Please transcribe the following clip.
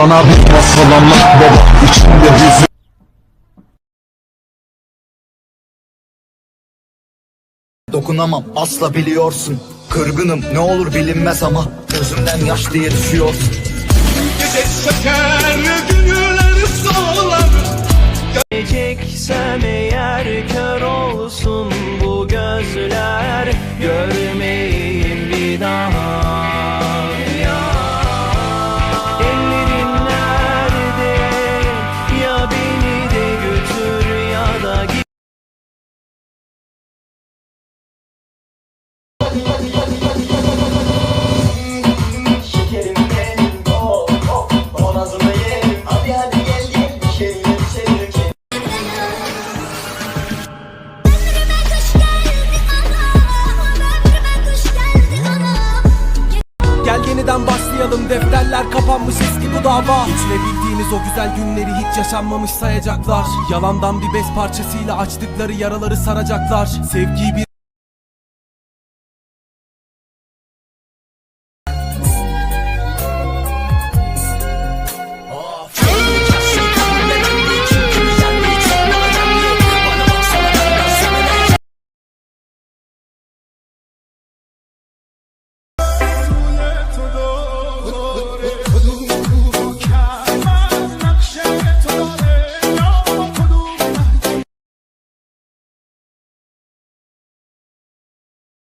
Bana bir masal anlat baba içinde hüzün. Dokunamam asla biliyorsun. Kırgınım ne olur bilinmez ama Gözümden yaş diye düşüyorsun. Gece çöker günler solar. Geleceksem eğer kör olsun bu gözler Görmeyeyim Gel yeniden başlayalım defterler kapanmış eski bu dava. Geçirebildiğiniz o güzel günleri hiç yaşanmamış sayacaklar. Yalandan bir bez parçasıyla açtıkları yaraları saracaklar. Sevgiyi bir